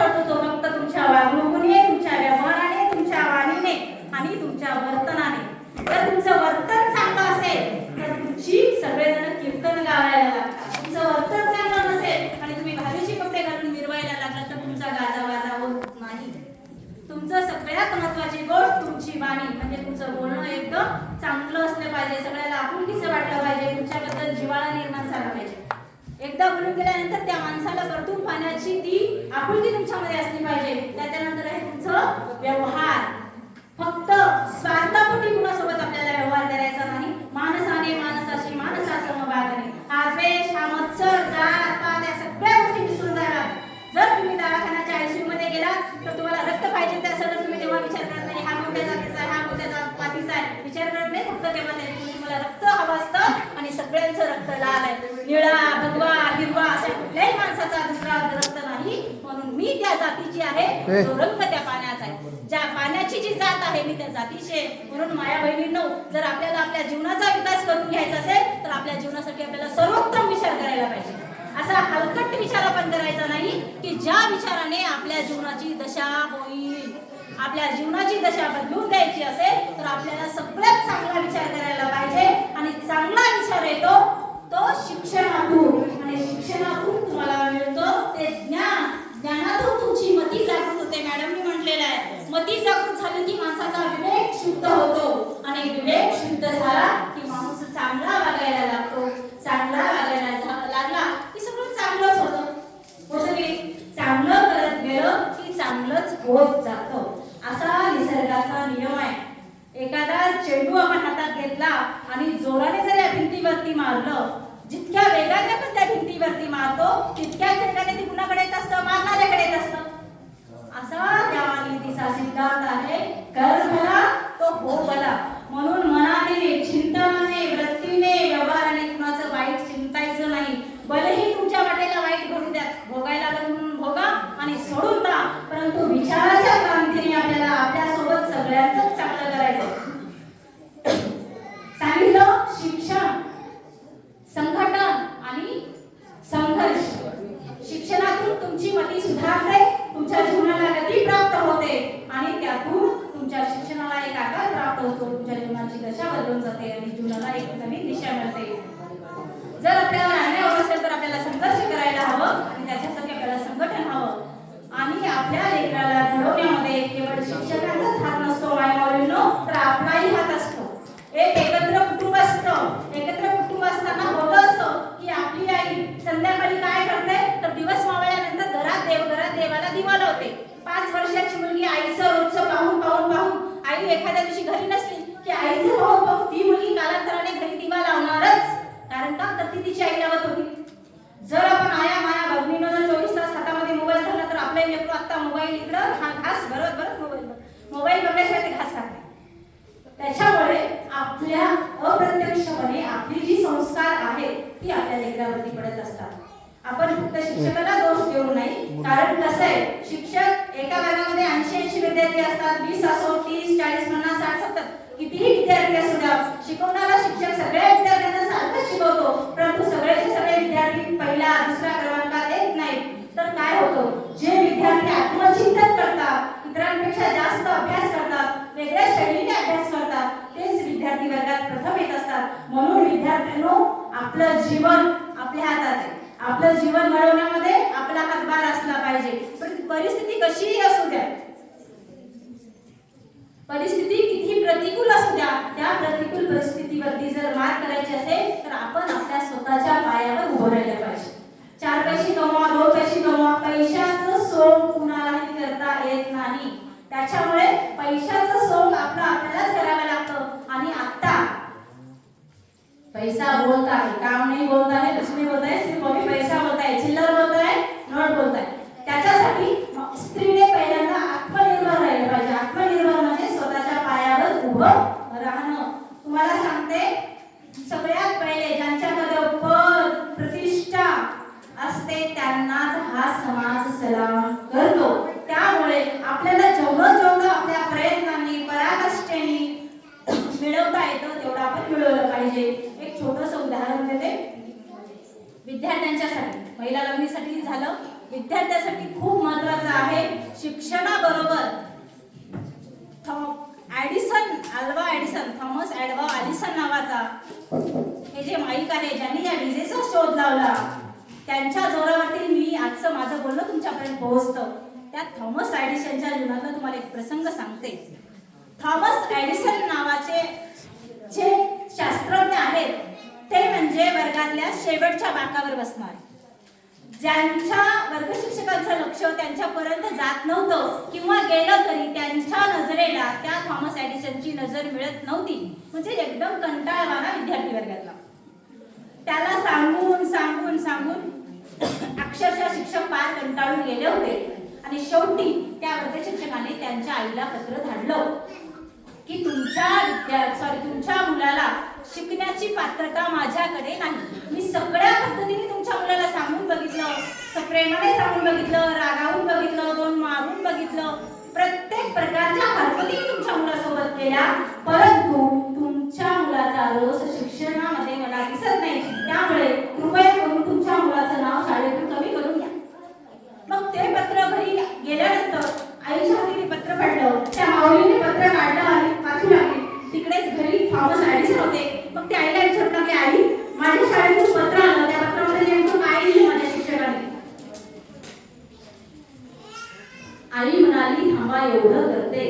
रक्तच तो फक्त तुमच्या वागणुकीने तुमच्या व्यवहाराने तुमच्या वाणीने आणि तुमच्या वर्तनाने. जर तुमचं वर्तन चांगलं असेल तर तुमची सगळेजण कीर्तन गावायला लागतात. तुमचं वर्तन चांगलं नसेल आणि तुम्ही भारीचे कपडे घालून मिरवायला लागला तर तुमचा गाजा वाजा होत नाही. तुमचं सगळ्यात महत्वाची गोष्ट तुमची वाणी. म्हणजे तुमचं बोलणं एकदम चांगलं असलं पाहिजे. सगळ्याला आपुलकीचं वाटलं पाहिजे तुमच्याबद्दल जिव्हाळा निर्माण झाला पाहिजे एकदा बनून गेल्यानंतर त्या माणसाला परतून पाण्याची ती आपुलकी तुमच्यामध्ये असली पाहिजे. त्याच्यानंतर आहे तुमचं व्यवहार. फक्त स्वार्थापोटी कुणासोबत आपल्याला व्यवहार करायचा नाही माणसाने माणसाशी माणसासम वागणे हा द्वेष हा मत्सर जात पात या सगळ्या गोष्टी विसरून जायला जर तुम्ही दवाखान्याच्या आयसीयू मध्ये गेलात तर तुम्हाला रक्त पाहिजे ते असेल तर तुम्ही तेव्हा विचार करत नाही हा कोणत्या जातीचा आहे हा कोणत्या जात पातीचा आहे विचार करत नाही फक्त तेव्हा त्या दिवशी तुम्हाला रक्त हवं असतं आणि सगळ्यांचं रक्त लाल आहे निळा भगवा हिरवा अशा कुठल्याही माणसाचा दुसरा रक्त नाही म्हणून मी त्या जातीची आहे जो रंग त्या पाण्याचा आहे. ज्या पाण्याची जी जात आहे मी त्या जातीची आहे. म्हणून माया बहिणींनो जर आपल्याला आपल्या जीवनाचा विकास करून घ्यायचा असेल तर आपल्या जीवनासाठी आपल्याला सर्वोत्तम विचार करायला पाहिजे. असा हलकट विचार आपण करायचा नाही की ज्या विचाराने आपल्या जीवनाची दशा होईल आपल्या जीवनाची दशा बदलून द्यायची असेल तर आपल्याला सगळ्यात चांगला विचार करायला पाहिजे. आणि चांगला विचार येतो तो शिक्षणातून. आणि शिक्षणातून तुम्हाला मिळतो ते ज्ञान. ज्ञानातून तुमची मती जागृत होते. मॅडमनी म्हटलेलं आहे मती जागृत झाली की माणसाचा विवेक शुद्ध होतो. आणि विवेक शुद्ध झाला की माणूस चांगला वागायला लागतो. चांगला वागायला लागला की सगळं चांगलंच होतं. होतं की चांगलं करत गेलं की चांगलंच होत जातं. असा निसर्गाचा नियम आहे. एखादा चेंडू आपण हातात घेतला आणि जोराने जरी भिंतीवरती मारलं जितक्या वेगाने आपण त्या भिंतीवरती मारतो तितक्याच वेगाने ती कुणाकडे येत असतं? मारणाऱ्याकडे येत असतं. असा त्या नीतीचा सिद्धांत आहे. कर भला तो हो भला म्हणून मनाने चिंतनाने वृत्तीने व्यवहाराने कुणाचं वाईट चिंतायचं नाही. भलेही तुमच्या वाटेला वाईट करू द्या. भोगायला लागलं म्हणून भोगा आणि सोडून द्या. परंतु विचार क्रांतीने आपल्याला आपल्यासोबत सगळ्यांचं चांगलं करायचं सांगितलं शिक्षण संघटन आणि संघर्ष शिक्षणातून तुमची मती सुधारते तुमच्या जीवनाला गती प्राप्त होते आणि त्यातून तुमच्या शिक्षणाला एक आकार प्राप्त होतो तुमच्या जीवनाची दशा बदलून जाते आणि जीवनाला एक नवीन दिशा मिळते जर आपल्याला अन्याय होत असेल तर आपल्याला संघर्ष करायला हवं आणि त्याच्यासाठी आपल्याला संघटन हवं आणि आपल्या लेकराला घडवण्यामध्ये केवळ शिक्षकांचाच हात नसतो मायमावलींनो तर आपलाही हात असतो एक एकत्र कुटुंब असतं एकत्र कुटुंब असताना होतं असं की आपली आई संध्याकाळी काय करते तर दिवस मावळल्यानंतर घरात देव घरात देवाला दिवा लावते पाच वर्षाची मुलगी आईचं रोजचं पाहून पाहून पाहून आई एखाद्या दिवशी घरी नसली की आईचं पाहून पाहून ती मुलगी कालांतराने घरी दिवा लावणारच कारण का तर ती तिची आई लावत होती जर आपण आया माया भगिनीनं जर चोवीस तास हातामध्ये मोबाईल धरला तर आपलं लेकरू आता मोबाईल इकडं हा घास भरत भरत मोबाईल मोबाईल बघण्याशिवाय ते घास खात नाही त्याच्यामुळे आपल्या अप्रत्यक्षपणे आपली जी संस्कार आहे ती आपल्या लेकरावरती पडत असतात आपण फक्त शिक्षकाला दोष देऊ नाही कारण कसं आहे शिक्षक एका वर्गामध्ये ऐंशी ऐंशी विद्यार्थी असतात वीस असो तीस चाळीस पन्नास साठ सत्तर कितीही विद्यार्थी असू द्या शिकवणारा शिक्षक सगळ्या विद्यार्थ्यांना सारखं शिकवतो. परंतु सगळ्याचे सगळे विद्यार्थी पहिला दुसऱ्या क्रमांकात येत नाही तर काय होतं? जे विद्यार्थी आत्मचिंतन करतात इतरांपेक्षा जास्त अभ्यास करतात वेगळ्या शैलीने अभ्यास करतात तेच विद्यार्थी वर्गात प्रथम येत असतात. म्हणून विद्यार्थ्यांनो आपलं जीवन आपल्या हातात आहे. आपलं जीवन घडवण्यामध्ये आपला हातभार असला पाहिजे. पण परिस्थिती कशीही असू द्या. परिस्थिती किती प्रतिकूल असू द्या त्या प्रतिकूल परिस्थितीवरती जर मात करायची असेल तर आपण आपल्या स्वतःच्या पायावर उभं राहिलं पाहिजे चार पैसे कमवा दोन पैसे कमवा पैशाचं सोंग कुणालाही करता येत नाही त्याच्यामुळे पैशाचं सोंग आपलं आपल्यालाच करावं लागतं आणि आता पैसा बोलता है काम नहीं बोलता है कुछ नहीं बोलता है सिर्फ अभी पैसा बोलता है चिल्लर बोलता है नोट बोलता है। त्याच्यासाठी स्त्रीने पहिल्यांदा आत्मनिर्भर राहिलं पाहिजे. आत्मनिर्भर म्हणजे स्वतःच्या पायावर उभं राहणं. तुम्हाला सांगते सगळ्यात पहिले ज्यांच्याकडे पद प्रतिष्ठा असते त्यांनाच हा समाज सलाम करतो. त्यामुळे आपल्याला जेवढं जेवढं आपल्या प्रयत्नांनी पराकष्टेने मिळवता येतं तेवढं आपण मिळवलं पाहिजे. छोटस उदाहरण देते. विद्यार्थ्यांच्यासाठी महिला लग्नीसाठी झालं. विद्यार्थ्यासाठी खूप महत्वाचं आहे शिक्षणाबरोबर. ऍडिसन अल्वा ऍडिसन थॉमस ऍडवा ऍडिसन नावाचा. हे जे माईक आहे ज्यांनी या विजेचा शोध लावला त्यांच्या जोरावरती मी आजचं माझं बोलणं तुमच्यापर्यंत पोहोचतं. त्या थॉमस ऍडिसनच्या जीवनातला तुम्हाला एक प्रसंग सांगते. थॉमस ऍडिसन असणार. ज्यांच्या वर्ग शिक्षकांचं लक्ष त्यांच्यापर्यंत जात नव्हतं किंवा गेलं तरी त्यांच्या नजरेला त्या थॉमस ॲडिसनची नजर मिळत नव्हती. म्हणजे एकदम कंटाळवाणा विद्यार्थी वर्गातला. त्याला सांगून सांगून सांगून अक्षरशः शिक्षक पार कंटाळून गेले होते. आणि शेवटी त्या वर्ग शिक्षकाने त्यांच्या आईला पत्र धाडलं की तुमच्या विद्या सॉरी तुमच्या मुलाला शिकण्याची पात्रता माझ्याकडे नाही. मी सगळ्या पद्धतीने तुमच्या मुलाला सांगून बघितलं. प्रेमाने सांगून बघितलं रागावून बघितलं दोन मारून बघितलं. प्रत्येक प्रकारच्या हरकती तुमच्या मुलासोबत केल्या. परंतु तुमच्या मुलाचा रस शिक्षणामध्ये मला दिसत नाही त्यामुळे कृपया करून तुमच्या मुलाचं नाव शाळेतून कमी करून घ्या मग ते पत्र घरी गेल्यानंतर आईच्या हाती ते पत्र पडलं त्या माऊलीने पत्र काढलं आणि वाचू लागली तिकडेच घरी थॉमस ॲडिसन होते मग ते आईला विचारू लागले आई माझ्या शाळेतून पत्र आलं त्या पत्रामध्ये नेमकं काय लिहिलं माझ्या शिक्षकाने आई म्हणाली थांबा एवढं करते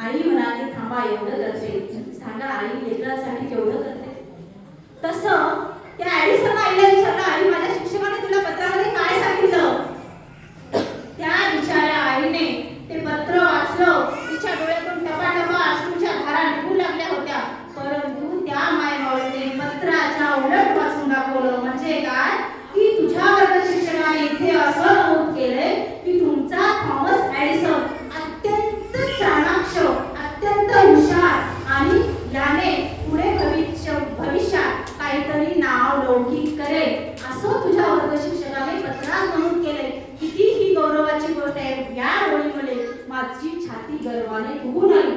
आई म्हणाली थांबा एवढं करते सांगा आई लेकरासाठी जेवढं करते. तसं त्या ॲडिसन आईला विचारलं आई माझ्या शिक्षकाने तुला पत्रामध्ये काय सांगितलं? त्या बिचाऱ्या आईने ते पत्र वाचलं. तिच्या डोळ्यातून टपाटपा अश्रूच्या धारा निघू लागल्या होत्या. परंतु त्या मायमावळीने पत्राच्या उलट वाचून दाखवलं. म्हणजे काय? छाती गर्वाने फुगून आली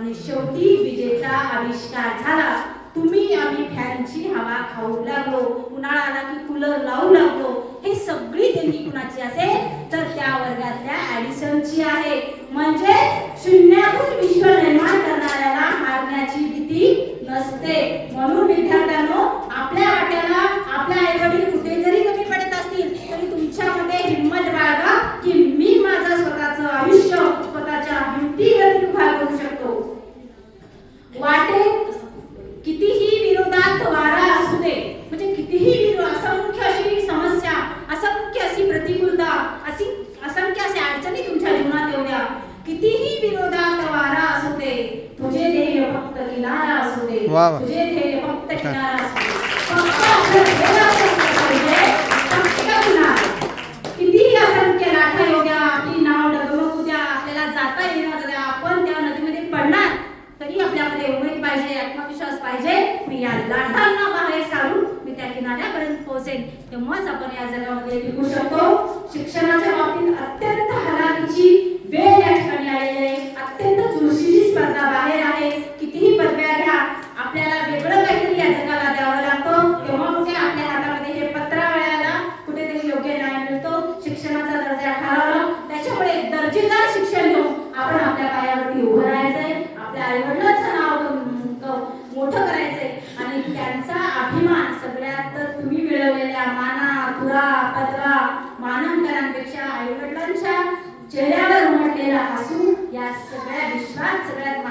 आणि शेवटी विजेचा आविष्कार झाला. तुम्ही आम्ही फॅनची हवा खाऊ लागलो. उन्हाळा आला की कूलर लावू लागलो. हे सगळी देणगी कुणाची असेल? तर त्या वर्गातल्या ॲडिसनची आहे. म्हणजे शून्यातून विश्व निर्माण करणाऱ्याला मारण्याची भीती नसते. म्हणून विद्यार्थ्यांनो आपल्या आईवडील कुठे जरी कमी पडत असतील तरी तुमच्यामध्ये हिंमत बाळगा की मी माझं स्वतःचं आयुष्य स्वतःच्या हिमतीवरती उभा करू शकतो वाटेत कितीही विरोधात वारा असू दे म्हणजे कितीही विरो असंख्य अशी समस्या असंख्य अशी प्रतिकूलता अशी असंख्य अशा अडचणी तुमच्या जीवनात येऊ द्या कितीही विरोधात वारा असू दे तुझे ध्येय फक्त किनारा असू दे वा वा. तुझे ध्येय फक्त किनारा असू दे फक्त आपलं ध्येय असलं पाहिजे, फक्त किनारा. कितीही असंख्य लाटा येऊ द्या आपली नाव डगमगू द्या आपल्याला जाता येणार द्या आपण त्या नदीमध्ये पडणार तरी आपल्यामध्ये उमेद पाहिजे आत्मविश्वास पाहिजे. मी या लाटांना बाहेर सारून मी त्या किनाऱ्यापर्यंत पोहोचेन. तेव्हाच आपण या जगामध्ये टिकू शकतो. शिक्षणाच्या बाबतीत अत्यंत हलाखीची वेळ या ठिकाणी आलेली आहे. मोठं करायचंय. आणि त्यांचा अभिमान सगळ्यात तर तुम्ही मिळवलेल्या माना तुरा पदवा मानांकनांपेक्षा आईवडिलांच्या चेहऱ्यावर उमटलेला हसू या सगळ्या विश्वात सगळ्यात